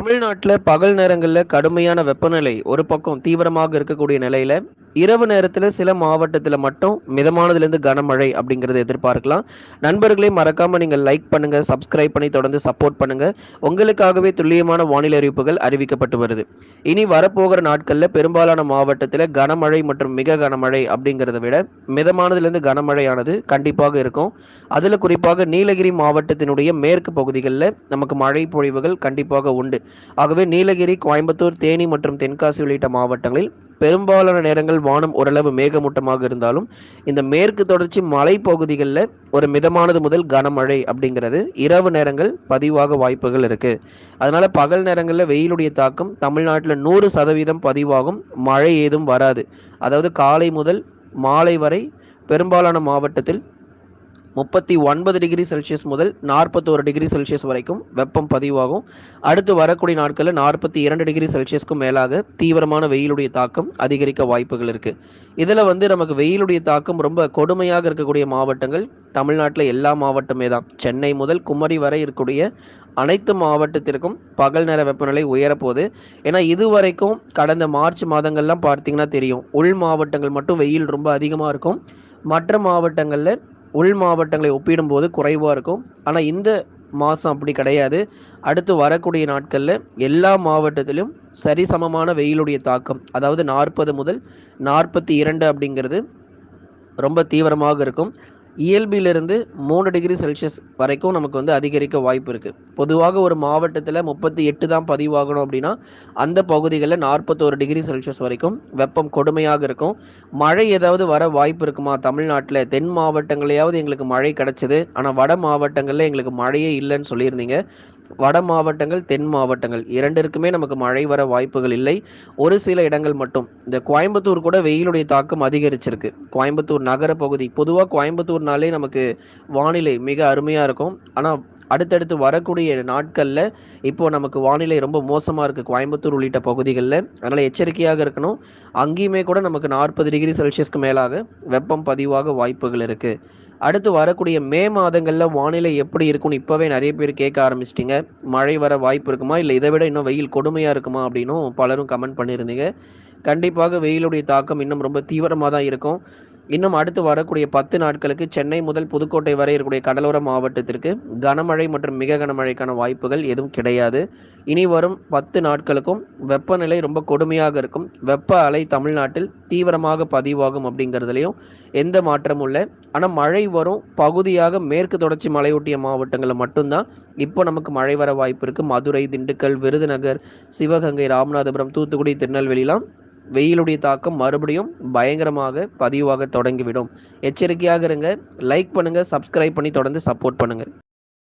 தமிழ்நாட்டில் பகல் நேரங்களில் கடுமையான வெப்பநிலை ஒரு பக்கம் தீவிரமாக இருக்கக்கூடிய நிலையில இரவு நேரத்தில் சில மாவட்டத்தில் மட்டும் மிதமானதுலேருந்து கனமழை அப்படிங்கிறத எதிர்பார்க்கலாம். நண்பர்களே மறக்காமல் நீங்கள் லைக் பண்ணுங்கள் சப்ஸ்கிரைப் பண்ணி தொடர்ந்து சப்போர்ட் பண்ணுங்கள் உங்களுக்காகவே துல்லியமான வானிலை அறிவிப்புகள் அறிவிக்கப்பட்டு வருது. இனி வரப்போகிற நாட்களில் பெரும்பாலான மாவட்டத்தில் கனமழை மற்றும் மிக கனமழை அப்படிங்கிறத விட மிதமானதுலேருந்து கனமழையானது கண்டிப்பாக இருக்கும். அதில் குறிப்பாக நீலகிரி மாவட்டத்தினுடைய மேற்கு பகுதிகளில் நமக்கு மழை பொழிவுகள் கண்டிப்பாக உண்டு. ஆகவே நீலகிரி கோயம்புத்தூர் தேனி மற்றும் தென்காசி உள்ளிட்ட மாவட்டங்களில் பெரும்பாலான நேரங்கள் வானம் ஓரளவு மேகமூட்டமாக இருந்தாலும் இந்த மேற்கு தொடர்ச்சி மலை பகுதிகளில் ஒரு மிதமானது முதல் கனமழை அப்படிங்கிறது. இரவு நேரங்கள் பதிவாக வாய்ப்புகள் இருக்கு. அதனால பகல் நேரங்களில் வெயிலுடைய தாக்கம் தமிழ்நாட்டில் நூறு சதவீதம் பதிவாகும். மழை ஏதும் வராது. அதாவது காலை முதல் மாலை வரை பெரும்பாலான மாவட்டத்தில் முப்பத்தி ஒன்பது டிகிரி செல்சியஸ் முதல் நாற்பத்தோரு டிகிரி செல்சியஸ் வரைக்கும் வெப்பம் பதிவாகும். அடுத்து வரக்கூடிய நாட்களில் நாற்பத்தி இரண்டு டிகிரி செல்சியஸ்க்கும் மேலாக தீவிரமான வெயிலுடைய தாக்கம் அதிகரிக்க வாய்ப்புகள் இருக்குது இதில் வந்து நமக்கு வெயிலுடைய தாக்கம் ரொம்ப கொடுமையாக இருக்கக்கூடிய மாவட்டங்கள் தமிழ்நாட்டில் எல்லா மாவட்டமே தான். சென்னை முதல் குமரி வரை இருக்கக்கூடிய அனைத்து மாவட்டத்திற்கும் பகல் நேர வெப்பநிலை உயரப்போகுது. ஏன்னா இதுவரைக்கும் கடந்த மார்ச் மாதங்கள்லாம் பார்த்தீங்கன்னா தெரியும். உள் மாவட்டங்கள் மட்டும் வெயில் ரொம்ப அதிகமாக இருக்கும். மற்ற மாவட்டங்களில் உள் மாவட்டங்களை ஒப்பிடும்போது குறைவாக இருக்கும். ஆனால் இந்த மாதம் அப்படி கிடையாது. அடுத்து வரக்கூடிய நாட்களில் எல்லா மாவட்டத்திலும் சரிசமமான வெயிலுடைய தாக்கம் அதாவது நாற்பது முதல் நாற்பத்தி இரண்டு அப்படிங்கிறது ரொம்ப தீவிரமாக இருக்கும். இயல்பிலிருந்து மூணு டிகிரி செல்சியஸ் வரைக்கும் நமக்கு வந்து அதிகரிக்க வாய்ப்பு இருக்குது பொதுவாக ஒரு மாவட்டத்தில் முப்பத்தி எட்டு தான் பதிவாகணும் அப்படின்னா அந்த பகுதிகளில் நாற்பத்தோரு டிகிரி செல்சியஸ் வரைக்கும் வெப்பம் கொடுமையாக இருக்கும். மழை ஏதாவது வர வாய்ப்பு இருக்குமா? தமிழ்நாட்டில் தென் மாவட்டங்களையாவது எங்களுக்கு மழை கிடச்சிது. ஆனால் வட மாவட்டங்களில் எங்களுக்கு மழையே இல்லைன்னு சொல்லியிருந்தீங்க. வட மாவட்டங்கள் தென் மாவட்டங்கள். இரண்டிற்குமே நமக்கு மழை வர வாய்ப்புகள் இல்லை. ஒரு சில இடங்கள் மட்டும். இந்த கோயம்புத்தூர் கூட வெயிலுடைய தாக்கம் அதிகரிச்சிருக்கு. கோயம்புத்தூர் நகர பகுதி பொதுவாக கோயம்புத்தூர்னாலே நமக்கு வானிலை மிக அருமையாக இருக்கும். ஆனால் அடுத்தடுத்து வரக்கூடிய நாட்களில் இப்போ நமக்கு வானிலை ரொம்ப மோசமாக இருக்குது கோயம்புத்தூர் உள்ளிட்ட பகுதிகளில். அதனால் எச்சரிக்கையாக இருக்கணும். அங்கேயுமே கூட நமக்கு நாற்பது டிகிரி செல்சியஸ்க்கு மேலாக வெப்பம் பதிவாக வாய்ப்புகள் இருக்குது அடுத்து வரக்கூடிய மே மாதங்களில் வானிலை எப்படி இருக்கும்னு இப்போவே நிறைய பேர் கேட்க ஆரம்பிச்சிட்டிங்க. மழை வர வாய்ப்பு இருக்குமா? இல்லை இதை விட இன்னும் வெயில் கொடுமையாக இருக்குமா? அப்படின்னும் பலரும் கமெண்ட் பண்ணியிருந்தீங்க. கண்டிப்பாக வெயிலுடைய தாக்கம் இன்னும் ரொம்ப தீவிரமாக தான் இருக்கும். இன்னும் அடுத்து வரக்கூடிய பத்து நாட்களுக்கு சென்னை முதல் புதுக்கோட்டை வரை இருக்கக்கூடிய கடலோர மாவட்டத்திற்கு கனமழை மற்றும் மிக கனமழைக்கான வாய்ப்புகள் எதுவும் கிடையாது. இனி வரும் பத்து நாட்களுக்கும் வெப்பநிலை ரொம்ப கொடுமையாக இருக்கும். வெப்ப அலை தமிழ்நாட்டில் தீவிரமாக பதிவாகும் அப்படிங்கிறதுலையும் எந்த மாற்றமும் இல்லை. ஆனால் மழை வரும் பகுதியாக மேற்கு தொடர்ச்சி மலையொட்டிய மாவட்டங்களில் மட்டும்தான். இப்போ நமக்கு மழை வர வாய்ப்பு இருக்குது மதுரை திண்டுக்கல் விருதுநகர் சிவகங்கை ராமநாதபுரம் தூத்துக்குடி திருநெல்வேலிலாம் வெயிலுடைய தாக்கம் மறுபடியும் பயங்கரமாக பதிவாக தொடங்கிவிடும். எச்சரிக்கையாக இருங்க. லைக் பண்ணுங்கள் சப்ஸ்கிரைப் பண்ணி தொடர்ந்து சப்போர்ட் பண்ணுங்கள்